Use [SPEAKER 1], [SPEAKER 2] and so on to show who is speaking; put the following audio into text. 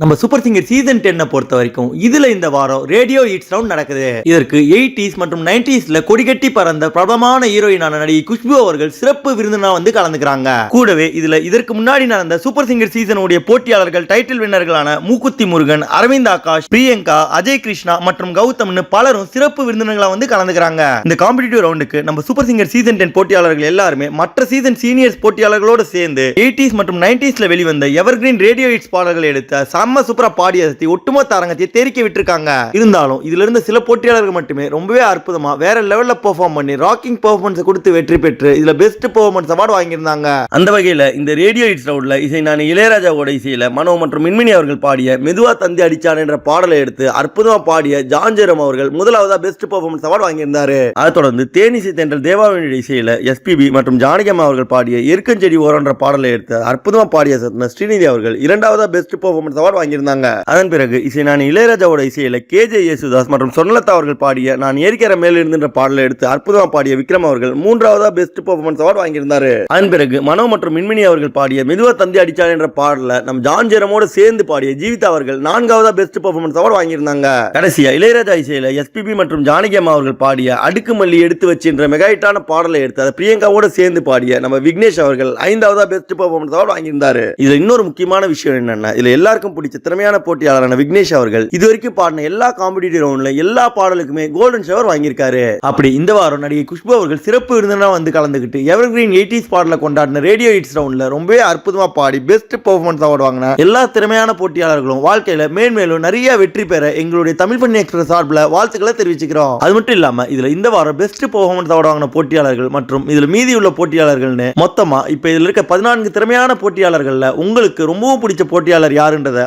[SPEAKER 1] நம்ம super singer season டென்னை பொறுத்த வரைக்கும் இதுல இந்த வாரம் ரேடியோ ஹிட்ஸ் ரவுண்ட் நடக்குது. இதற்கு எயிட்டிஸ் மற்றும் நைன்டிஸ்ல கொடிகட்டி பறந்த பிரபலமான ஹீரோயினான நடிகை குஷ்பு அவர்கள் சிறப்பு விருந்தினா வந்து கலந்துக்கிறாங்க. கூடவே இதுல இதற்கு முன்னாடி நடந்த சூப்பர் சிங்கர் சீசனுடைய போட்டியாளர்கள் டைட்டில் வின்னர்களான மூக்குத்தி முருகன் அரவிந்த் ஆகாஷ் பிரியங்கா அஜய் கிருஷ்ணா மற்றும் கௌதம்னு பலரும் சிறப்பு விருந்தினர்களா வந்து கலந்துக்கிறாங்க. இந்த காம்படிட்டிவ் ரவுண்டுக்கு நம்ம சூப்பர் சிங்கர் சீசன் டென் போட்டியாளர்கள் எல்லாருமே மற்ற சீசன் சீனியர்ஸ் போட்டியாளர்களோடு சேர்ந்து எயிட்டிஸ் மற்றும் நைன்டிஸ்ல வெளிவந்த எவர்கிரீன் ரேடியோ ஹிட்ஸ் பாடல்களை எடுத்த செம்ம சூப்பரா பாடியதை ஒட்டுமொத்த அரங்கத்தை தெரிக்க விட்டுருக்காங்க. இருந்தாலும் இதுல இருந்து சில போட்டியாளர்கள் மட்டுமே ரொம்பவே அற்புதமா வேற லெவல்ல பெர்ஃபார்ம் பண்ணி ராக்கிங் பெர்ஃபார்மன்ஸ் கொடுத்து வெற்றி பெற்று இதுல பெஸ்ட் பெர்ஃபார்மன்ஸ் அவார்டு வாங்கியிருந்தாங்க. அந்த வகையில இந்த ரேடியோ இட்ஸ் ரவுண்ட்ல இசை நான் இளையராஜாவோட இசையில மனோ மற்றும் மின்மினி அவர்கள் பாடிய மெதுவா தந்தி அடிச்சான் என்ற பாடலை எடுத்து அற்புதமா பாடிய ஜான்ஜெரம் அவர்கள் முதலாவதா பெஸ்ட் பெர்ஃபார்மன்ஸ் அவார்டு வாங்கியிருந்தாரு. அதை தொடர்ந்து தேனிசை தென்றல் தேவாவினுடைய இசையில எஸ்பிபி மற்றும் ஜானகியம்மா அவர்கள் பாடிய எருக்கஞ்செடி ஓரன்ற பாடலை எடுத்து அற்புதமா பாடிய சத்ன ஸ்ரீநிதி அவர்கள் இரண்டாவதா பெஸ்ட் பெர்ஃபார்மன்ஸ் அவார்டு வாங்கியிருந்தாங்க. அதன் பிறகு இசை நான் இளையராஜாவோட இசையில கேஜே யேசுதாஸ் மற்றும் சொன்னலதா அவர்கள் பாடிய நான் ஏற்கிற மேல் பாடலை எடுத்து அற்புதமா பாடிய விக்ரம் அவர்கள் மூன்றாவதா பெஸ்ட் பெர்ஃபார்மன்ஸ் அவார்டு வாங்கியிருந்தாரு. அதன் பிறகு மனோ மற்றும் மின்மினி அவர்கள் பாடிய மெதுவா தந்தி அடிச்சான் என்ற பாடல நம் ஜான் ஜெரமோட சேர்ந்து பாடிய ஜீவிதா அவர்கள் நான்காவதா பெஸ்ட் பெர்ஃபார்மன்ஸ் அவார்டு வாங்கியிருந்தாங்க. கடைசியா இளையராஜா இசையில எஸ்பிபி மற்றும் ஜானகி அம்மா அவர்கள் பாடிய அடுக்கு மல்லி எடுத்து வச்சுன்ற மெகாயிட்டான பாடலை எடுத்து அதை பிரியங்காவோட சேர்ந்து பாடிய நம்ம விக்னேஷ் அவர்கள் ஐந்தாவதா பெஸ்ட் பெர்ஃபார்மன்ஸ் அவார்டு வாங்கியிருந்தாரு. இதுல இன்னொரு முக்கியமான விஷயம் என்னன்னா இதுல எல்லாருக்கும் பிடிச்ச திறமையான போட்டியாளரான விக்னேஷ் அவர்கள் இது வரைக்கும் பாடின எல்லா காம்படிட்டிவ் ரவுண்ட்ல எல்லா பாடலுக்குமே கோல்டன் ஷவர் வாங்கியிருக்காரு. அப்படி இந்த வாரம் நடிகை குஷ்பு அவர்கள் சிறப்பு விருந்தினா வந்து கலந்துக்கிட்டு எவர் கிரீன் எயிட்டிஸ் பாடல கொண்டாடின ரேடியோ எயிட்ஸ் ரவுண்ட்ல ரொம்பவே அற்புதமா பாடி பெஸ்ட் பெர்ஃபார்மன்ஸ் அவார்டு வாங்கின எல்லா திறமையான போட்டியாளர்களும் வாழ்க்கையில மேன்மேலும் நிறைய வெற்றி பெற எங்களுடைய தமிழ் பண்ணி எக்ஸ்பிரஸ் சார்பில் வாழ்த்துக்களை தெரிவிச்சுக்கிறோம். அது மட்டும் இல்லாம இதுல இந்த வாரம் பெஸ்ட் பெர்ஃபார்மன்ஸ் அவார்டு வாங்கின போட்டியாளர்கள் மற்றும் இதுல மீதி உள்ள போட்டியாளர்கள்னு மொத்தமா இப்ப இதுல இருக்க பதினான்கு திறமையான போட்டியாளர்கள்ல உங்களுக்கு ரொம்பவும் பிடிச்ச போட்டியாளர் யாருன்றத